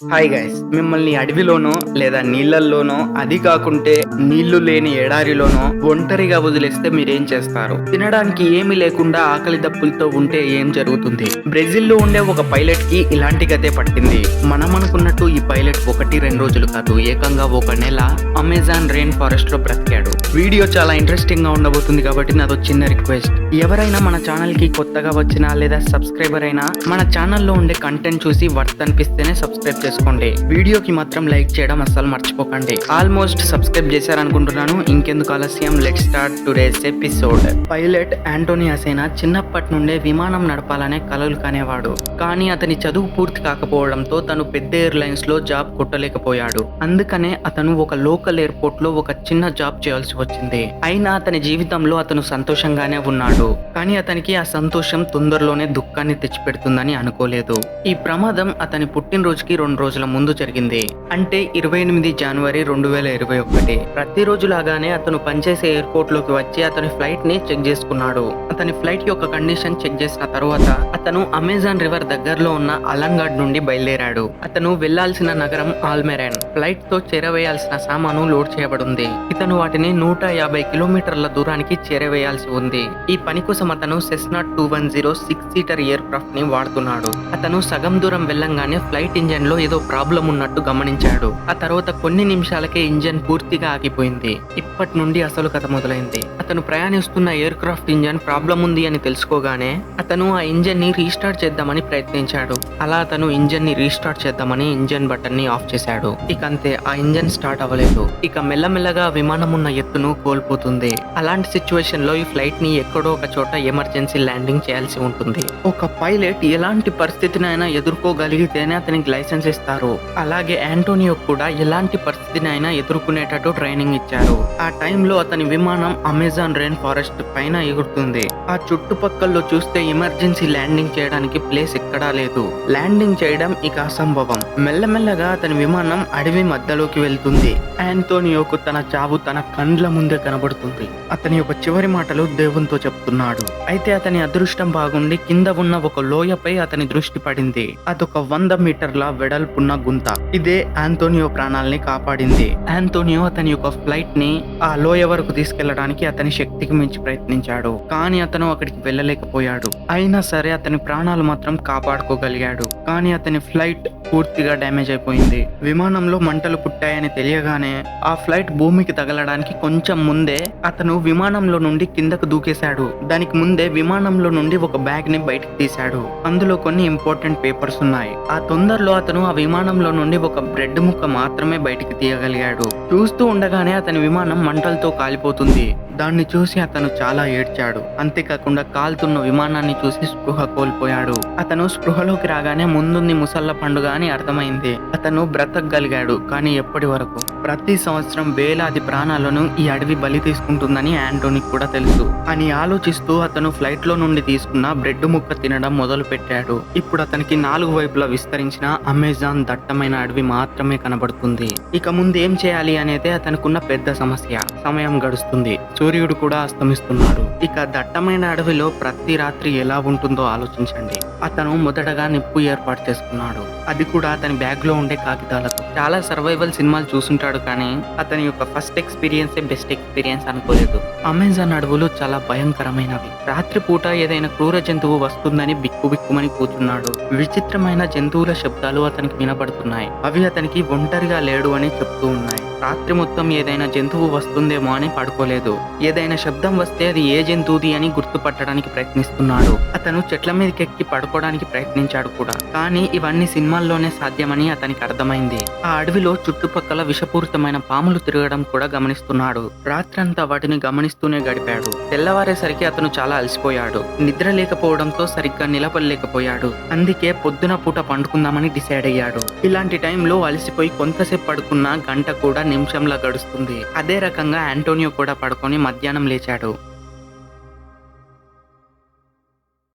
Hi guys మిమ్మల్ని అడవిలోనో లేదా నీళ్ళల్లోనో అది కాకుంటే నీళ్ళు లేని ఎడారిలోనో ఒంటరిగా వదిలేస్తే మీరేం చేస్తారు? తినడానికి ఏమీ లేకుండా ఆకలి దప్పులతో ఉంటే ఏం జరుగుతుంది? బ్రెజిల్లో ఉండే ఒక పైలట్కి ఇలాంటి గతే పట్టింది. మనం అనుకున్నట్టు ఈ పైలట్ ఒకటి రెండు రోజులు కాదు ఏకంగా ఒక నెల అమెజాన్ రెయిన్ ఫారెస్ట్లో బ్రతికాడు. వీడియో చాలా ఇంట్రెస్టింగ్గా ఉండబోతుంది కాబట్టి నాదో చిన్న రిక్వెస్ట్. ఎవరైనా మన ఛానల్కి కొత్తగా వచ్చినా లేదా సబ్స్క్రైబర్ అయినా మన ఛానల్లో ఉండే కంటెంట్ చూసి వర్త్ అనిపిస్తేనే సబ్స్క్రైబ్ చేసుకోండి. వీడియోకి మాత్రం లైక్ చేయడం అస్సలు మర్చిపోకండి. ఆల్మోస్ట్ సబ్స్క్రైబ్ చేశారనుకుంటున్నాను. ఇంకెందుకు ఆలస్యం? Let start today's episode pilot Antony అసేనా చిన్నప్పటి నుండే విమానం నడపాలనే కలలు కానేవాడు. కానీ అతని చదువు పూర్తి కాకపోవడంతో తను పెద్ద ఎయిర్లైన్స్లో జాబ్ కొట్టలేకపోయాడు. అందుకనే అతను ఒక లోకల్ ఎయిర్పోర్ట్లో ఒక చిన్న జాబ్ చేయాల్సి వచ్చింది. అయినా అతని జీవితంలో అతను సంతోషంగానే ఉన్నాడు. కానీ అతనికి ఆ సంతోషం తొందరలోనే దుఃఖాన్ని తెచ్చిపెడుతుందని అనుకోలేదు. ఈ ప్రమాదం అతని పుట్టినరోజుకి రెండు రోజుల ముందు జరిగింది. అంటే ఇరవై ఎనిమిది జనవరి రెండు వేల ఇరవై ఒకటి. ప్రతిరోజు లాగానే అతను పనిచేసే ఎయిర్పోర్ట్లోకి వచ్చి అతని ఫ్లైట్ని చెక్ చేసుకున్నాడు. అతని ఫ్లైట్ యొక్క కండిషన్ చెక్ చేసిన తర్వాత అతను అమెజాన్ రివర్ దగ్గరలో ఉన్న అలంగాడ్ నుండి బయలుదేరాడు. అతను వెళ్ళాల్సిన నగరం ఆల్మెరాన్. ఫ్లైట్తో చేరవేయాల్సిన సామాను లోడ్ చేయబడింది. ఇతను వాటిని నూట యాభై కిలోమీటర్ల దూరానికి చేరవేయాల్సి ఉంది. ఈ పని కోసం అతను Cessna two one zero six seater air క్రాఫ్ట్ని వాడుతున్నాడు. అతను సగం దూరం వెళ్ళంగానే ఫ్లైట్ ఇంజన్లో ఏదో ప్రాబ్లం ఉన్నట్టు గమనించాడు. ఆ తర్వాత కొన్ని నిమిషాలకే ఇంజన్ పూర్తిగా ఆగిపోయింది. ఇప్పటి నుండి అసలు కథ మొదలైంది. అతను ప్రయాణిస్తున్న ఎయిర్ క్రాఫ్ట్ ఇంజన్ ప్రాబ్లం ఉంది అని తెలుసుకోగానే అతను ఆ ఇంజన్ని రీస్టార్ట్ చేద్దామని ప్రయత్నించాడు. అలా అతను ఇంజన్ని రీస్టార్ట్ చేద్దామని ఇంజన్ బటన్ని ఆఫ్ చేశాడు. ఇక అంతే ఆ ఇంజన్ స్టార్ట్ అవ్వలేదు. ఇక మెల్లమెల్లగా విమానం ఉన్న ఎత్తును కోల్పోతుంది. అలాంటి సిచ్యువేషన్లో ఈ ఫ్లైట్ని ఎక్కడో ఒక చోట ఎమర్జెన్సీ ల్యాండింగ్ చేయాల్సి ఉంటుంది. ఒక పైలట్ ఎలాంటి పరిస్థితిని ఏదైనా ఎదుర్కోగలిగితేనే అతనికి లైసెన్స్ ఇస్తారు. అలాగే యాంటోనియో కూడా ఎలాంటి పరిస్థితినైనా ఎదుర్కొనేటట్టు ట్రైనింగ్ ఇచ్చారు. ఆ టైంలో అతని విమానం అమెజాన్ రెయిన్ ఫారెస్ట్ పైన ఎగురుతుంది. ఆ చుట్టుపక్కల్లో చూస్తే ఎమర్జెన్సీ ల్యాండింగ్ చేయడానికి ప్లేస్ ఎక్కడా లేదు. ల్యాండింగ్ చేయడం ఇక అసంభవం. మెల్లమెల్లగా అతని విమానం అడవి మధ్యలోకి వెళ్తుంది. యాంటోనియోకు తన చావు తన కండ్ల ముందే కనబడుతుంది. అతని యొక్క చివరి మాటలు దేవునితో చెప్తున్నాడు. అయితే అతని అదృష్టం బాగుండి కింద ఉన్న ఒక లోయపై అతని దృష్టి పడింది. అదొక వంద మీటర్ల వెడల్పున్న గుంత. ఇదే ఆంటోనియో ప్రాణాల్ని కాపాడింది. ఆంటోనియో అతని యొక్క ఫ్లైట్ని ఆ లోయ వరకు తీసుకెళ్ళడానికి అతని శక్తికి మించి ప్రయత్నించాడు. కానీ అతను అక్కడికి వెళ్ళలేకపోయాడు. అయినా సరే అతని ప్రాణాలు మాత్రం కాపాడుకోగలిగాడు. కానీ అతని ఫ్లైట్ పూర్తిగా డ్యామేజ్ అయిపోయింది. విమానంలో మంటలు పుట్టాయని తెలియగానే ఆ ఫ్లైట్ భూమికి తగలడానికి కొంచెం ముందే అతను విమానంలో నుండి కిందకు దూకేశాడు. దానికి ముందే విమానంలో నుండి ఒక బ్యాగ్ని బయటకు తీశాడు. అందులో కొన్ని ఇంపార్టెంట్ పేపర్స్ ఉన్నాయి. ఆ తొందరలో అతను ఆ విమానంలో నుండి ఒక బ్రెడ్ ముక్క మాత్రమే బయటికి తీయగలిగాడు. చూస్తూ ఉండగానే అతని విమానం మంటలతో కాలిపోతుంది. దాన్ని చూసి అతను చాలా ఏడ్చాడు. అంతేకాకుండా కాలుతున్న విమానాన్ని చూసి స్పృహ కోల్పోయాడు. అతను స్పృహలోకి రాగానే ముందుంది ముసళ్ళ పండుగ అని అర్థమైంది. అతను బ్రతకగలిగాడు కానీ ఎప్పటి వరకు? ప్రతి సంవత్సరం వేలాది ప్రాణాలను ఈ అడవి బలి తీసుకుంటుందని యాంటోనీ కూడా తెలుసు. అని ఆలోచిస్తూ అతను ఫ్లైట్లో నుండి తీసుకున్న బ్రెడ్ ముక్క తినడం మొదలు పెట్టాడు ఇప్పుడు అతనికి నాలుగు వైపులా విస్తరించిన అమెజాన్ దట్టమైన అడవి మాత్రమే కనబడుతుంది. ఇక ముందు ఏం చేయాలి అనేది అతనుకున్న పెద్ద సమస్య. సమయం గడుస్తుంది. సూర్యుడు కూడా అస్తమిస్తున్నాడు. ఇక దట్టమైన అడవిలో ప్రతి రాత్రి ఎలా ఉంటుందో ఆలోచించండి. అతను మొదటగా నిప్పు ఏర్పాటు చేసుకున్నాడు. అది కూడా అతని బ్యాగ్లో ఉండే కాగితాలతో. చాలా సర్వైవల్ సినిమాలు చూసుంటాడు కానీ అతని యొక్క ఫస్ట్ ఎక్స్పీరియన్స్ బెస్ట్ ఎక్స్పీరియన్స్ అనుకోలేదు. అమెజాన్ అడవులు చాలా భయంకరమైనవి. రాత్రిపూట ఏదైనా క్రూర జంతువు వస్తుందని బిక్కు బిక్కుమని కూర్చున్నాడు. విచిత్రమైన జంతువుల శబ్దాలు అతనికి వినపడుతున్నాయి అవి అతనికి ఒంటరిగా లేడు అని చెప్తూ ఉన్నాయి. రాత్రి మొత్తం ఏదైనా జంతువు వస్తుందేమో అని పడుకోలేదు. ఏదైనా శబ్దం వస్తే అది ఏ జంతువుది అని గుర్తుపట్టడానికి ప్రయత్నిస్తున్నాడు. అతను చెట్ల మీదకి ఎక్కి పడుకోవడానికి ప్రయత్నించాడు కూడా. కానీ ఇవన్నీ సినిమాల్లోనే సాధ్యమని అతనికి అర్థమైంది. ఆ అడవిలో చుట్టుపక్కల విషపూరితమైన పాములు తిరగడం కూడా గమనిస్తున్నాడు. రాత్రంతా వాటిని గమనిస్తూనే గడిపాడు. తెల్లవారేసరికి అతను చాలా అలసిపోయాడు. నిద్ర లేకపోవడంతో సరిగ్గా నిలబడలేకపోయాడు. అందుకే పొద్దున పూట పండుకుందామని డిసైడ్ అయ్యాడు. ఇలాంటి టైంలో అలసిపోయి కొంతసేపు పడుకున్న గంట కూడా నిమిషంలా గడుస్తుంది. అదే రకంగా యాంటోనియో కూడా పడుకొని మధ్యాహ్నం లేచాడు.